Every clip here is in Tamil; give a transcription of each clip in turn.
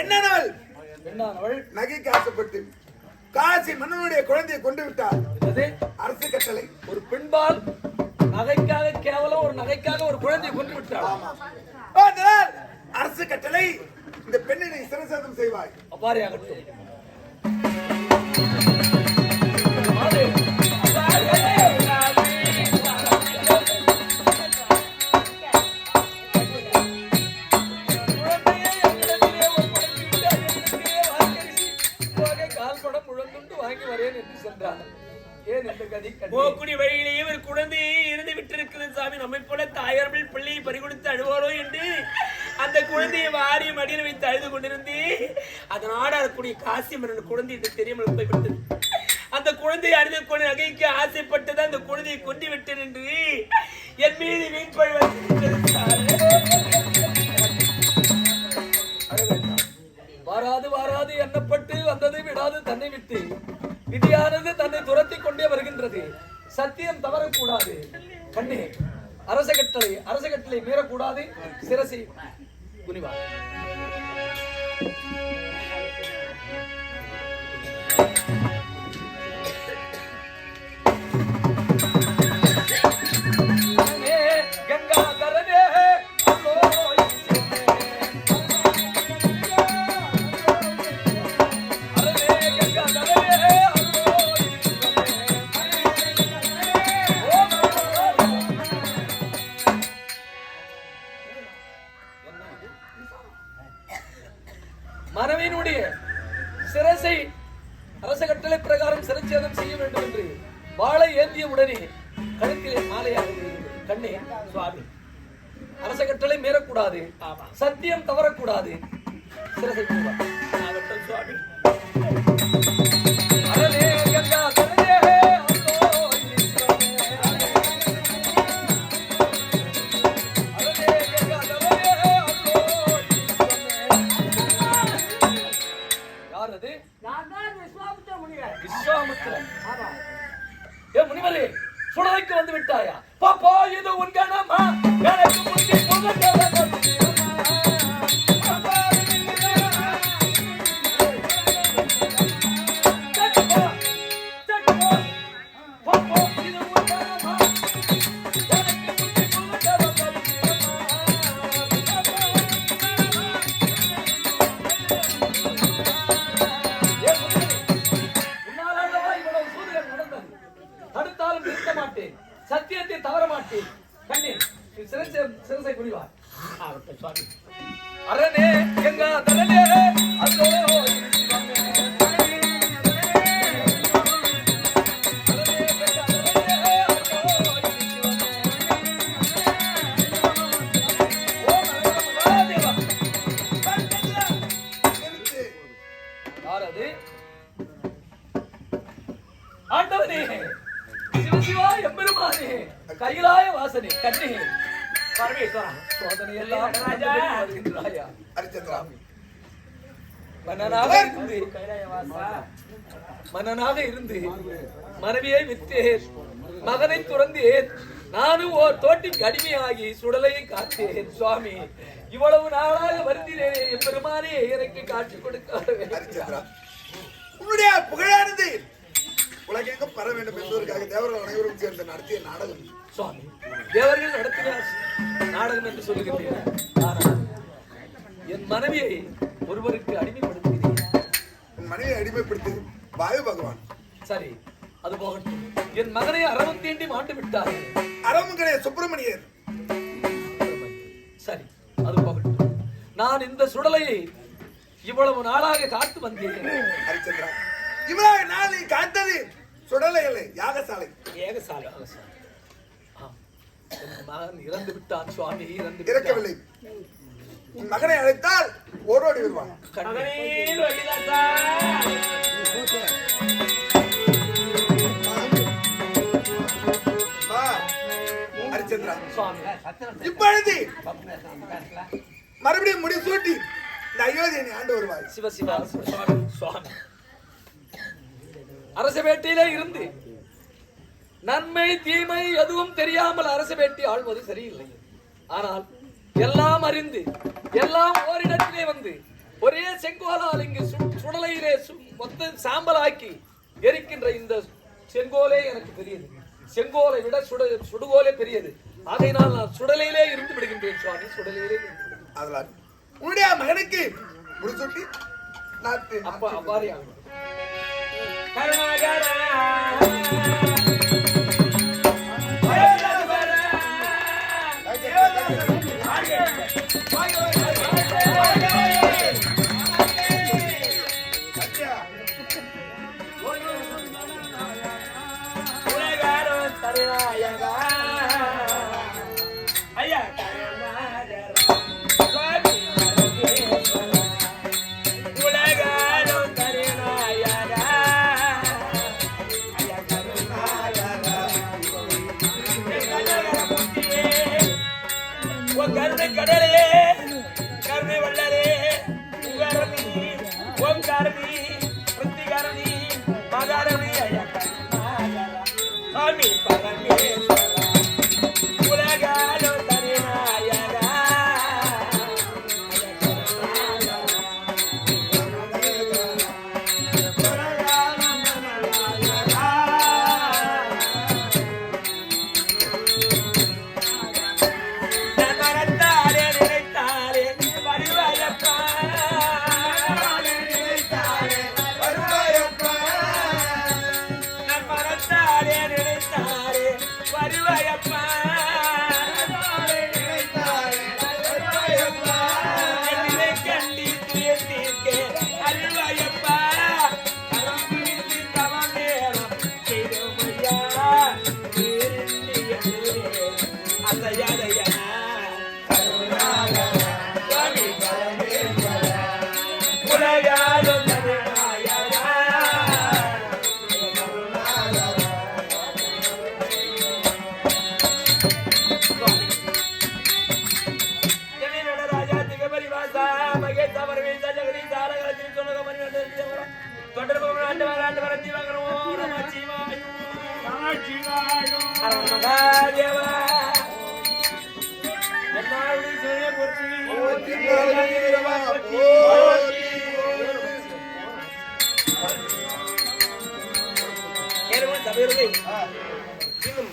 பெண்ணானவள் பெண்ணானவள் நகைக்கு ஆசைப்பட்டு காசி மன்னனுடைய குழந்தையை கொண்டு விட்டார். அரசு கட்டளை. ஒரு பெண்பால் நகைக்காக கேவலம் ஒரு நகைக்காக ஒரு குழந்தையை கொண்டு அதனால் அரசு கட்டளை இந்த பெண்ணினை சிரசேதம் செய்வாய். அவ்வாறே ஆகட்டும் என்று சென்றார். போக்குடி வழியிலேயே ஒரு குழந்தை இருந்து விட்டிருக்கிறது சாமி. நம்மை போல தாயார்கள் பிள்ளையை பறிகொடுத்து அழுவாரோ என்று அந்த குழந்தையை வாரி மடியில் வைத்து அழுது கொண்டிருந்து அதனோடு அதற்குரிய காசி மன்னன் குழந்தை என்று தெரியாமல் போய்விட்டது அந்த குழந்தையை அறிந்து கொண்டு நகைக்கு ஆசைப்பட்டது அந்த குழந்தையை கொண்டு விட்டேன் என்று என் மீது வீண்பழி வந்து வராது வாராது வாராது எண்ணப்பட்டு வந்தது விடாது தன்னை விட்டு. தன்னை துரத்தி கொண்டே வருகின்றது. சத்தியம் தவறக்கூடாது. கண்ணே அரச கட்டளை அரச கட்டளை மீறக்கூடாது. சிரசி. அரச கட்டளை பிரகாரம் சிரச்சேதம் செய்ய வேண்டும் என்று வாளை ஏந்திய உடனே கழுத்திலே மாலையாக. கண்ணே சுவாமி அரச கட்டளை மீறக்கூடாது சத்தியம் தவறக்கூடாது. சுவாமி. விஸ்வாமித்திரன் ஏ முனிவரே சுடலைக்கு வந்து விட்டாயா? பாப்பா இது உன் கணமா எனக்கு முந்தி மாட்டேன் சத்தியத்தை தவற மாட்டேன் கண்ணே நீ சிரசை சிரசை சுவாமி அரணே கங்கா ஆண்டவனே சிவசிவா எம்பெருமானே கைலாய வாசனே கண்ணே பரமேஸ்வரா ராஜா. ஹரிச்சந்திரா மன்னனாக இருந்து மன்னனாக இருந்து மனைவியை விற்றேன் மகனை துறந்தேன் நானும் ஓர் தோட்டிக்கு அடிமையாகி சுடலையை காத்தேன் சுவாமி இவ்வளவு நாளாக வருந்தினேனே பெருமானே எனக்கு காட்சி கொடுக்க உன்னுடைய புகழானது உலகெங்கும் பர வேண்டும் என்பதற்காக தேவர்கள் அனைவரும் சேர்ந்து நடத்திய நாடகம். சுவாமி தேவர்கள் நடத்தினார் நாடகம் என்று சொல்லுகின்றேன் ஆனால் என் மனைவியை ஒருவருக்கு அடிமைப்படுத்துகிறேன் உன் மனைவியை அடிமைப்படுத்தி வாயு பகவான். சரி அது போகட்டும். என் மகனை அறவம் தீண்டி மாண்டு விட்டார் அரவங்கடைய சுப்பிரமணியர். சரி அது போகட்டும். நான் இந்த சுடலையை இவ்வளவு நாளாக காத்து வந்தேன். இவ்வளவு நாள் நீ காத்தது சுடலை இல்லை யாகசாலை. ஏகசாலை. மகன் இறந்து விட்டான் சுவாமி இறந்து இறக்கவில்லை. உன் மகனை அழைத்தால் ஓடோடி வருவான். ஹரிச்சந்திரா இப்பொழுது மறுபடியும் முடி சூட்டி இந்த அயோத்தியை நீ ஆண்டு வருவாய். சிவ சிவா சுவாமி சுவாமி. அரச வேட்டையிலே இருந்து. நன்மை தீமை எதுவும் தெரியாமல் அரச வேட்டி ஆள்வது சரியில்லை. ஆனால் எல்லாம் அறிந்து எல்லாம் ஓரிடத்திலே வந்து ஒரே செங்கோலால் இங்கு சுடலையிலே மொத்த சாம்பலாக்கி எரிக்கின்ற இந்த செங்கோலே எனக்கு பெரியது. செங்கோலை விட சுட சுடுகோலே பெரியது. ஆகையினால் நான் சுடலையிலே இருந்து விடுகின்றேன் சுவாமி சுடலையிலே இருந்து உன்னுடைய மகனுக்கு முடிசூட்டி நாட்டு அப்ப அவ்வாறே Thank you. ஓ கருணை கடலே கருணை வல்லரே உகரணி ஓம் காரணி. தவிர்வை இன்னும்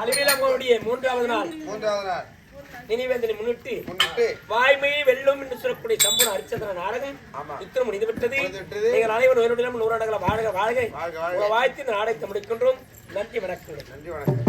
அலுவலகங்களுடைய மூன்றாவது நாள். மூன்றாவது நாள். நினைவேந்தனை முன்னிட்டு வாய்மையை வெல்லும் என்று சொல்லக்கூடிய சம்பூர்ண ஹரிச்சந்திர நாடகம். யுத்தம் முடிந்து விட்டது. நீங்கள் அனைவரும் நூறாண்டுகளை வாழ்க வாழ்க. வாழ்த்து இந்த நாடகத்தை முடிக்கின்றோம். நன்றி வணக்கம் நன்றி வணக்கம்.